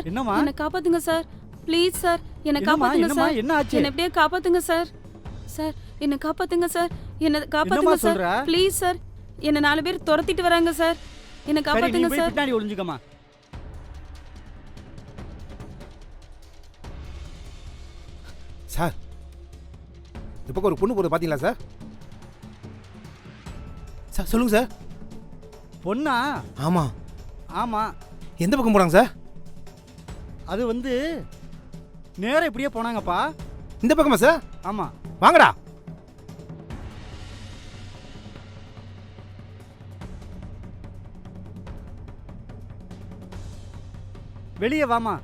Sir. என்னம்மா? என்ன காப்பாத்துங்க சார். ப்ளீஸ் சார் என்ன காப்பாத்துங்க சார். என்ன ஆச்சு? என்ன எப்படியே காப்பாத்துங்க சார். சார் என்ன காப்பாத்துங்க சார். என்ன காப்பாத்துங்க சார். ப்ளீஸ் சார் என்ன நாலு பேர் துரத்திட்டு வராங்க சார். என்ன காப்பாத்துங்க சார். பின்னாடி ஒளிஞ்சுக்கம்மா. சார் இந்த பக்கம் ஒரு பொண்ணு போகிறது பார்த்தீங்களா சார்? சார் சொல்லுங்கள் சார். பொண்ணா? ஆமாம் ஆமா. எந்த பக்கம் போகிறாங்க சார்? அது வந்து நேரா இப்படியே போனாங்கப்பா. இந்த பக்கமா சார் ஆமா. வாங்கடா. வெளியே வாமா.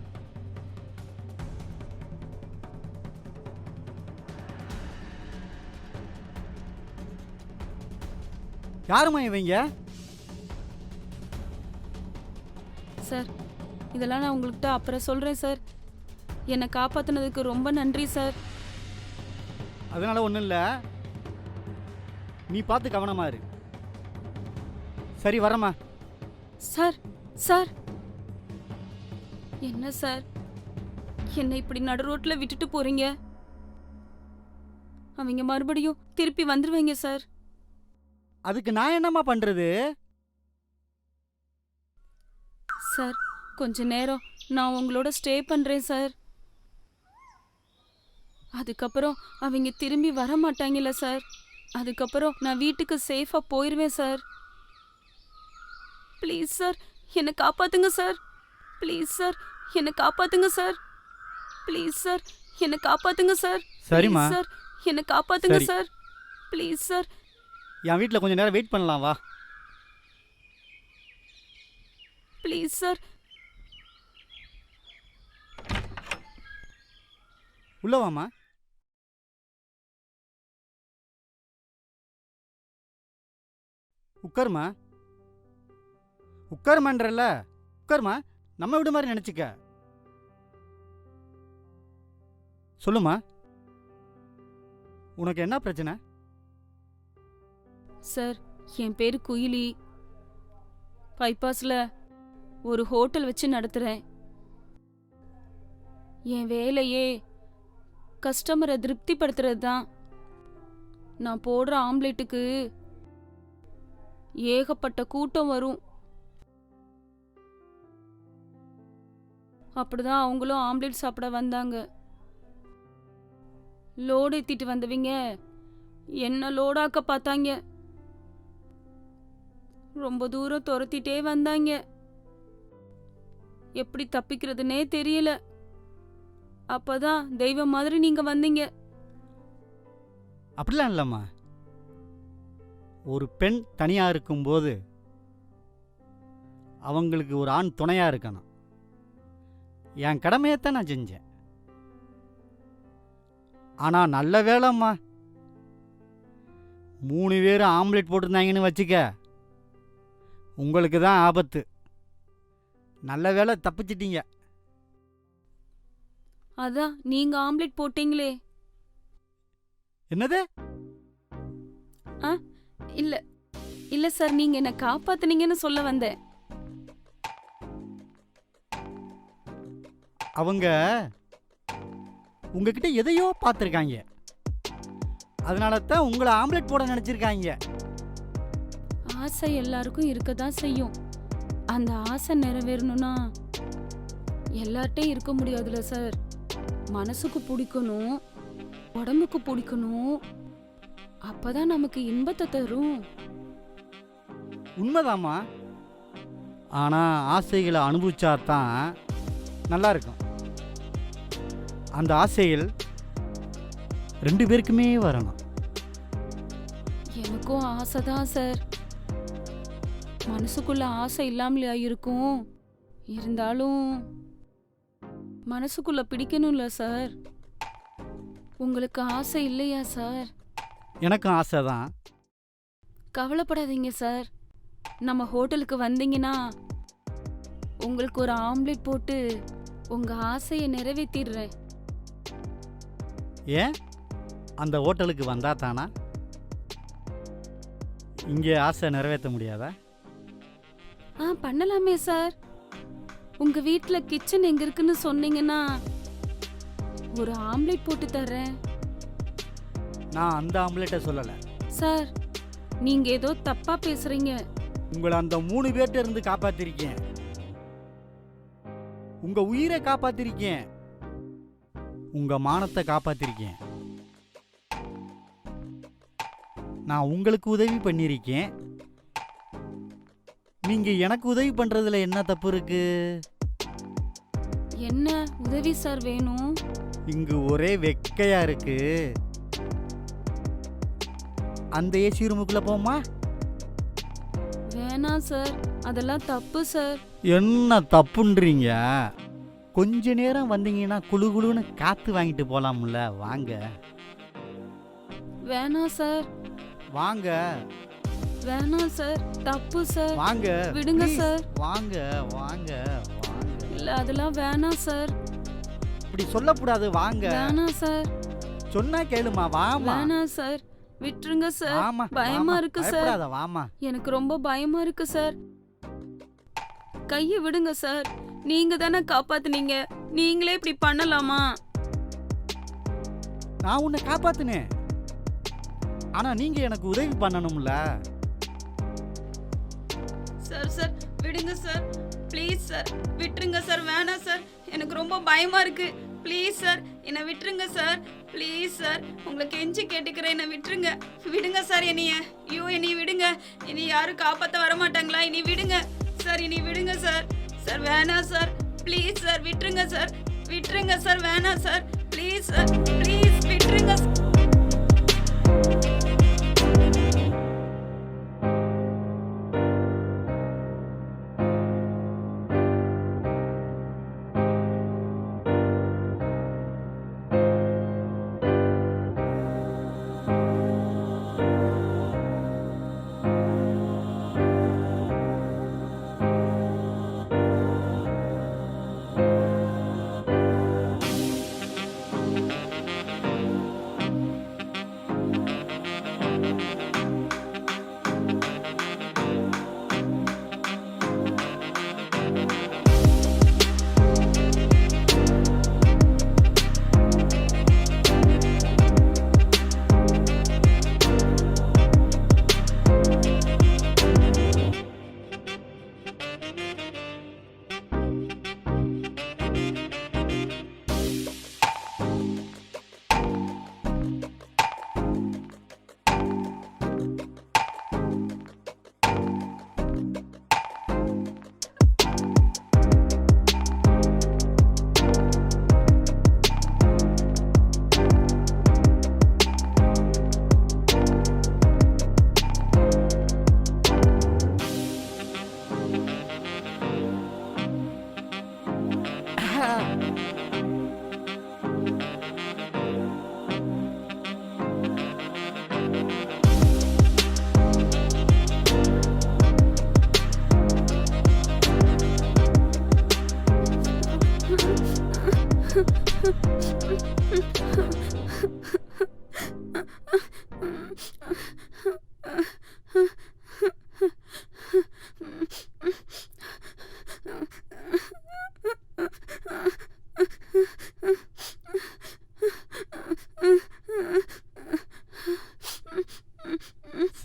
யாரும்மா இவங்க? சார் இதெல்லாம் நான் உங்கள்கிட்ட அப்புறம் சொல்றேன் சார். என்னை காப்பாத்துனதுக்கு ரொம்ப நன்றி சார். அதனால ஒன்றும் இல்லை. நீ பார்த்து கவனமா இரு. சரி வரமா சார் சார். என்ன சார்? என்னை இப்படி நடு ரோட்ல விட்டுட்டு போறீங்க? அவங்க மறுபடியும் திருப்பி வந்துருவீங்க சார். அதுக்கு நான் என்னம்மா பண்றது? கொஞ்ச நேரம் நான் உங்களோட ஸ்டே பண்றேன் சார். அதுக்கப்புறம் அவங்க திரும்பி வர மாட்டாங்கல்ல சார். அதுக்கப்புறம் நான் வீட்டுக்கு சேஃபா போயிருவேன் சார். ப்ளீஸ் சார் என்னை காப்பாத்துங்க சார் ப்ளீஸ் சார் என்னை காப்பாத்துங்க சார் ப்ளீஸ் சார் என்னை காப்பாத்துங்க சார் சரிம்மா. சார் என்னை காப்பாத்துங்க சரி. ப்ளீஸ் சார் என் வீட்டில் கொஞ்ச நேரம் வெயிட் பண்ணலாம் வா. ப்ளீஸ் சார் உள்ள வாமா உட்காருமா உட்காருமான்றல்ல உட்காருமா நம்ம வீடு மாதிரி நினச்சிக்க. சொல்லுமா உனக்கு என்ன பிரச்சனை? சார் என் பேரு குயிலி. பைபாஸ்ல ஒரு ஹோட்டல் வச்சு நடத்துறேன். என் வேலையே கஸ்டமரை திருப்திப்படுத்துறது தான். நான் போடுற ஆம்லெட்டுக்கு ஏகப்பட்ட கூட்டம் வரும். அப்படிதான் அவங்களும் ஆம்லெட் சாப்பிட வந்தாங்க. லோடு ஏத்திட்டு வந்தவங்க என்ன லோடாக்க பார்த்தாங்க. ரொம்ப தூரம் துரத்திட்டே வந்தாங்க. எப்படி தப்பிக்கிறதுனே தெரியல. அப்பதான் தெய்வம் மாதிரி நீங்க வந்தீங்க. அப்படிலாம் இல்லைம்மா. ஒரு பெண் தனியாக இருக்கும்போது அவங்களுக்கு ஒரு ஆண் துணையாக இருக்கணும். என் கடமையைத்தான் நான் செஞ்சேன். ஆனால் நல்ல வேலைம்மா. மூணு பேர் ஆம்லெட் போட்டிருந்தாங்கன்னு வச்சுக்க உங்களுக்கு தான் ஆபத்து. நல்ல வேலை தப்பிச்சிட்டீங்க. அதான் நீங்க ஆம்லெட் போட்டீங்களே. என்னது? இல்ல இல்ல சார் நீங்க என்ன காப்பாத்துனீங்கன்னு சொல்ல வந்தேன். அவங்க உங்ககிட்ட எதையோ பார்த்துருக்காங்க. அதனால தான் உங்களை ஆம்லெட் போட நினச்சிருக்காங்க. ஆசை எல்லாருக்கும் இருக்கதான் செய்யும். அந்த ஆசை நிறைவேறணும்னா எல்லார்ட்டையும் இருக்க முடியாதுல சார். மனசுக்கு பிடிக்கணும் உடம்புக்கு பிடிக்கணும். அப்பதான் நமக்கு இன்பத்தை தரும். உண்மைதாம்மா. ஆனால் ஆசைகளை அனுபவிச்சா தான் நல்லா இருக்கும் அந்த ஆசைகள் ரெண்டு பேருக்குமே வரணும். எனக்கும் ஆசை தான் சார். மனசுக்குள்ள ஆசை இல்லாமலையா இருக்கும் இருந்தாலும் மனசுக்குள்ள பிடிக்கணும்ல சார்? உங்களுக்கு ஆசை இல்லையா சார்? எனக்கும் ஆசை தான். கவலைப்படாதீங்க சார். நம்ம ஹோட்டலுக்கு வந்தீங்கன்னா உங்களுக்கு ஒரு ஆம்லெட் போட்டு உங்க ஆசையை நிறைவேற்றிடுறேன் ஏன்? அந்த ஹோட்டலுக்கு வந்தா தானா? இங்கே ஆசை நிறைவேற்ற முடியாதா? ஆ பண்ணலாமே சார். உங்க வீட்ல கிச்சன் எங்க இருக்குன்னு சொன்னீங்கன்னா ஒரு ஆம்லெட் போட்டு தர்றேன். நான் அந்த ஆம்புலேட்டை சொல்லலை. சார் நீங்க ஏதோ தப்பா பேசுறீங்க. உங்களை அந்த மூணு பேர்ட்ட இருந்து காப்பாத்திருக்கேன். உங்க உயிரை காப்பாத்திருக்கேன். உங்க மானத்தை காப்பாத்திருக்கேன். நான் உங்களுக்கு உதவி பண்ணியிருக்கேன். நீங்க எனக்கு உதவி பண்றதுல என்ன தப்பு இருக்கு? என்ன உதவி சார் வேணும்? இங்கு ஒரே வெக்கையா இருக்கு. அந்த ஏசி ரூமுக்குள்ள போமா வேணாம் சார் அதெல்லாம் தப்பு சார். என்ன தப்புன்றீங்க? கொஞ்ச நேரம் வந்தீங்கன்னா குளு குளுன்னு காத்து வாங்கிட்டு போலாம்ல வாங்க. வேணாம் சார். வாங்க. வேணாம் சார். தப்பு சார். வாங்க. விடுங்க. சார். வாங்க வாங்க வாங்க. இல்ல அதெல்லாம் வேணாம் சார். இப்படி சொல்லக்கூடாது வாங்க. வேணாம் சார். சொன்னா கேளுமா வாமா. வேணாம் சார். விட்டுருங்க சார். வாமா பயமா. இருக்கு சார். வாமா. எனக்கு ரொம்ப பயமா இருக்கு சார். கைய விடுங்க சார். நீங்க தானே காப்பாத்துனீங்க. நீங்களே இப்படி பண்ணலாமா? நான் உன்னை காப்பாத்துனேன். ஆனா நீங்க எனக்கு உதவி பண்ணணும்ல. Sir sir. விடுங்க சார். Please sir. விட்டுருங்க சார். வேணாம் சார். எனக்கு ரொம்ப பயமாக இருக்குது ப்ளீஸ் சார். என்னை விட்டுருங்க சார். Please sir. உங்களை கெஞ்சி கேட்டுக்கிறேன். என்னை விட்டுருங்க. விடுங்க சார் என்னைய. ஐயோ என்னை விடுங்க. இனி யாரும் காப்பாற்ற வர மாட்டாங்களா இனி விடுங்க. சார் இனி விடுங்க சார். சார் வேணாம் சார். Please sir. விட்டுருங்க சார். விட்டுருங்க சார். வேணாம் சார். Please sir. ப்ளீஸ் விட்டுருங்க சார்.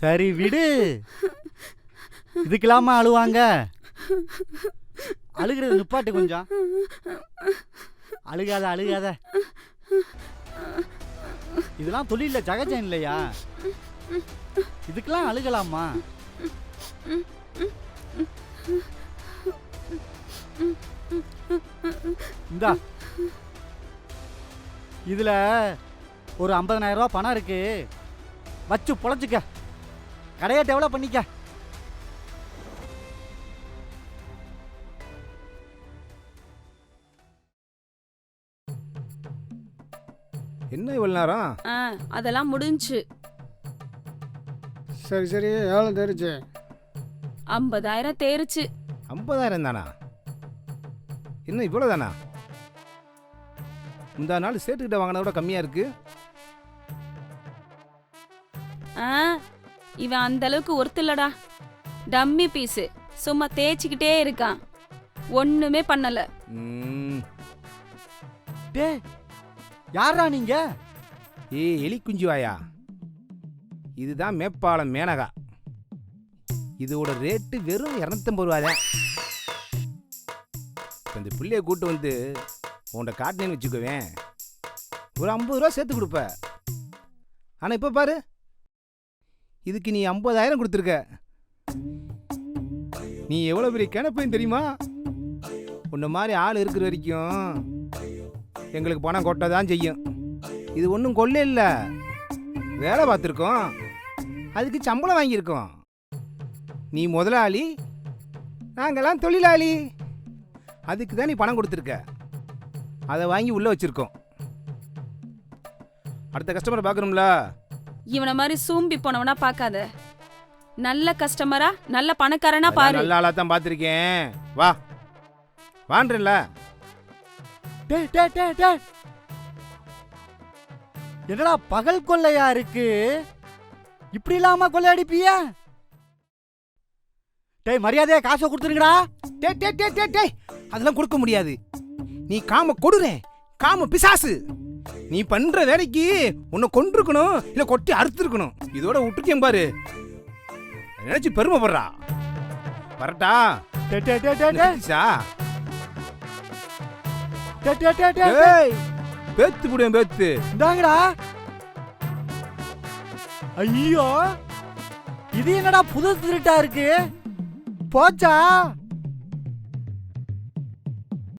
சரி விடு. இதுக்கெல்லாமா அழுவாங்க? அழுகிறது நிப்பாட்டு கொஞ்சம். அழுகாத அழுகாத. இதெல்லாம் தொழில சகஜம் இல்லையா? இதுக்கெல்லாம் அழுகலாமா? இந்தா. இதுல ஒரு ஐம்பதனாயிரம் ரூபா பணம் இருக்கு. வச்சு பொழைச்சிக்க. கடையை டெவலப் பண்ணிக்க. என்ன இவ்வளோ நேரம்? ஆ அதெல்லாம் முடிஞ்சுச்சு சரி சரி எவ்வளோ தெரிச்சு ஐம்பதாயிரம் தேறுச்சு. ஐம்பதாயிரம் தானா? என்ன இவ்வளோ தானா? முந்தா நாள் சேட்டுக்கிட்ட வாங்கினத விட கம்மியாக இருக்கு. ஆ இவன் அந்த அளவுக்கு ஒருத்தலடா டம்மி பீஸு. சும்மா தேய்ச்சிக்கிட்டே இருக்கான். ஒண்ணுமே பண்ணல. ம், டே யாரா நீங்க? ஏய் எலி குஞ்சு வாயா இதுதான் மேப்பாலம் மேனகா. இதோட ரேட்டு வெறும் இரநூத்தம்பது ரூபாதான் இப்போ இந்த பிள்ளைய கூட்டு வந்து உன்கிட்ட காட்டினேன்னு வச்சுக்குவேன். ஒரு ஐம்பது ரூபா சேர்த்து கொடுப்ப. ஆனால் இப்போ பாரு இதுக்கு நீ ஐம்பதாயிரம் கொடுத்துருக்க. நீ எவ்வளோ பெரிய கிணப்பையும் தெரியுமா? உன்ன மாதிரி ஆள் இருக்கிற வரைக்கும் எங்களுக்கு பணம் கொட்ட தான் செய்யும். இது ஒன்றும் கொள்ள இல்லை வேலை பார்த்துருக்கோம். அதுக்கு சம்பளம் வாங்கியிருக்கோம். நீ முதலாளி நாங்கள்லாம் தொழிலாளி. அதுக்கு தான் நீ பணம் கொடுத்துருக்க. அதை வாங்கி உள்ளே வச்சுருக்கோம். அடுத்த கஸ்டமரை பார்க்கணும்ல. இவனை மாதிரி சூம்பி போனவனா பார்க்காத. நல்ல கஸ்டமரா நல்ல பணக்காரனா பாரு. நல்ல ஆளாக தான் பார்த்துருக்கேன். வா. வான்றல டே டே டே டே. என்னடா பகல் கொள்ளையா இருக்கு? இப்படி இல்லாம கொள்ளையடிப்பிய? டேய் மரியாதையா காசை கொடுத்துருங்கடா. டே டே டே டே டே. அதெல்லாம் கொடுக்க முடியாது. நீ காம கொடுறேன் காம பிசாசு. நீ பண்ற வேலைக்கு உன்னை கொண்டிருக்கணும் இல்ல கொட்டி அறுத்திருக்கணும். இதோட விட்டுட்டேன் பாரு. நினைச்சு பெருமைப்படுறா. வரட்டா. பேத்து புடுவேன் பேத்து. இந்தாங்கடா. ஐயோ இது என்னடா புது திருட்டா இருக்கு? போச்சா?